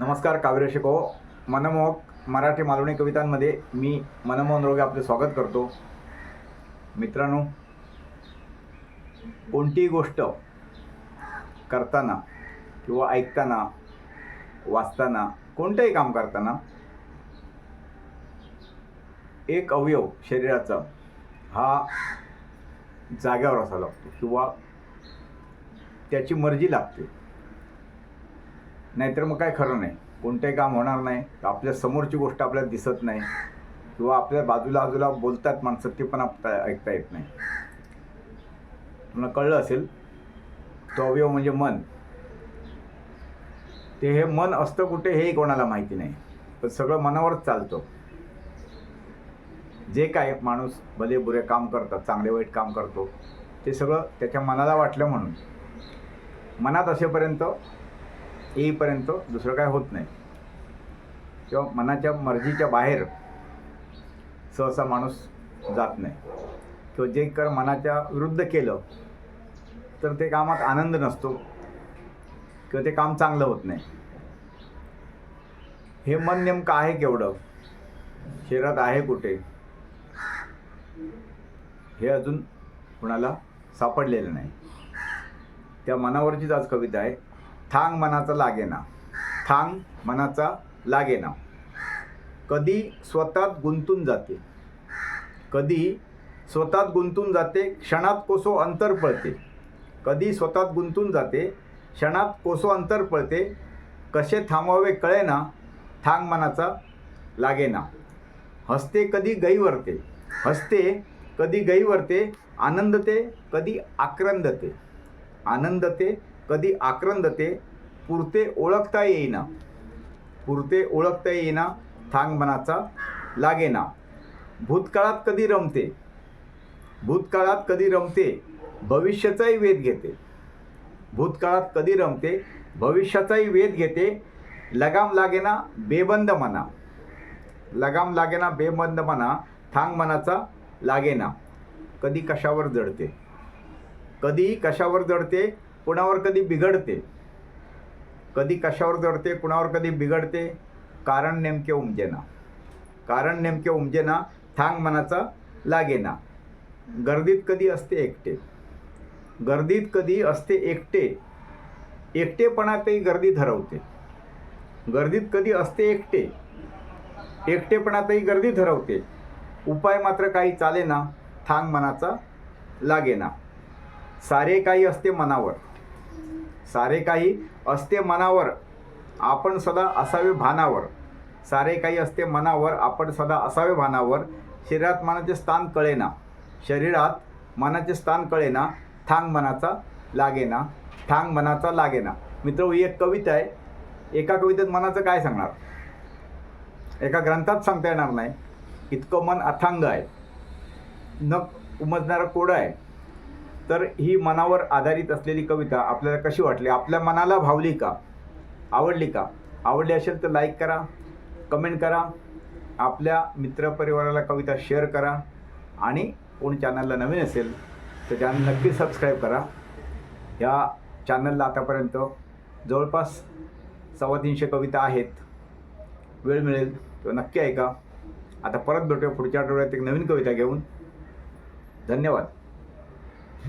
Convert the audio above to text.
नमस्कार काव्य शिको मनमोहक मराठी मालवणी कवितांमध्ये मी मनमोहन रोगे आपले स्वागत करतो. मित्रांनो कोणतीही गोष्ट करताना किंवा ऐकताना वाचताना कोणतंही काम करताना एक अवयव शरीराचा हा जाग्यावर असा लागतो किंवा त्याची मर्जी लागते. नाहीतर मग काय खरं नाही. कोणतंही काम होणार नाही. आपल्या समोरची गोष्ट आपल्याला दिसत नाही. किंवा आपल्या बाजूला बाजूला बोलतात माणसं ते पण आपल्याला ऐकता येत नाही. तुम्हाला कळलं असेल? तो अवयव म्हणजे मन. ते हे मन असतं कुठे हेही कोणाला माहिती नाही. पण सगळं मनावरच चालतं. जे काय माणूस भले बुरे काम करतात चांगले वाईट काम करतो ते सगळं त्याच्या मनाला वाटलं म्हणून. मनात असेपर्यंत येईपर्यंत दुसरं काय होत नाही. किंवा मनाच्या मर्जीच्या बाहेर सहसा माणूस जात नाही. किंवा जे कर मनाच्या विरुद्ध केलं तर ते कामात आनंद नसतो. किंवा ते काम चांगलं होत नाही. हे मन नेमकं आहे केवढं? शरीरात आहे कुठे? हे अजून कुणाला सापडलेलं नाही. त्या मनावरचीच आज कविता आहे. थांग मनाचा लागेना. थांग मनाचा लागेना. कधी स्वतःत गुंतून जाते. कधी स्वतःत गुंतून जाते क्षणात कोसो अंतर पळते. कधी स्वतःत गुंतून जाते क्षणात कोसो अंतर पळते. कसे थांबवावे कळेना थांग मनाचा लागेना. हसते कधी गैवरते हसते कधी गैवरते आनंदते कधी आक्रंदते. आनंदते कधी आक्रंदते पुरते ओळखता येईना. पुरते ओळखता येईना थांग मनाचा लागेना. भूतकाळात कधी रमते? भूतकाळात कधी रमते? भविष्याचाही वेध घेते. भूतकाळात कधी रमते? भविष्याचाही वेध घेते. लगाम लागेना बेबंद मना. लगाम लागेना बेबंद मना थांग मनाचा लागेना. कधी कशावर जडते? कधी कशावर जडते? कुणावर कधी बिघडते? कधी कशावर जडते कुणावर कधी बिघडते? कारण नेमके उमजेना. कारण नेमके उमजेना थांग मनाचा लागेना. गर्दीत कधी असते एकटे? गर्दीत कधी असते एकटे? एकटेपणातही गर्दी धरवते. गर्दीत कधी असते एकटे? एकटेपणातही गर्दी धरवते. उपाय मात्र काही चालेना थांग मनाचा लागेना. सारे काही असते मनावर. सारे काही असते मनावर आपण सदा असावे भानावर. सारे काही असते मनावर आपण सदा असावे भानावर. शरीरात मनाचे स्थान कळेना. शरीरात मनाचे स्थान कळेना. थांग मनाचा लागेना. थांग मनाचा लागेना. मित्र ही एक कविता आहे. एका कवितेत मनाचं काय सांगणार? एका ग्रंथात सांगता येणार नाही. इतकं मन अथांग आहे. न उमजणारं कोडं आहे. तर ही मनावर आधारित असलेली कविता आपल्याला कशी वाटली? आपल्या मनाला भावली का? आवडली का? आवडली असेल तर लाईक करा कमेंट करा आपल्या मित्रपरिवाराला कविता शेअर करा आणि कोण चॅनलला नवीन असेल तर चॅनल नक्की सबस्क्राईब करा. या चॅनलला आतापर्यंत जवळपास सव्वा तीनशे कविता आहेत. वेळ मिळेल तो नक्की ऐका. आता परत भेटूया पुढच्या आठवड्यात एक नवीन कविता घेऊन. धन्यवाद.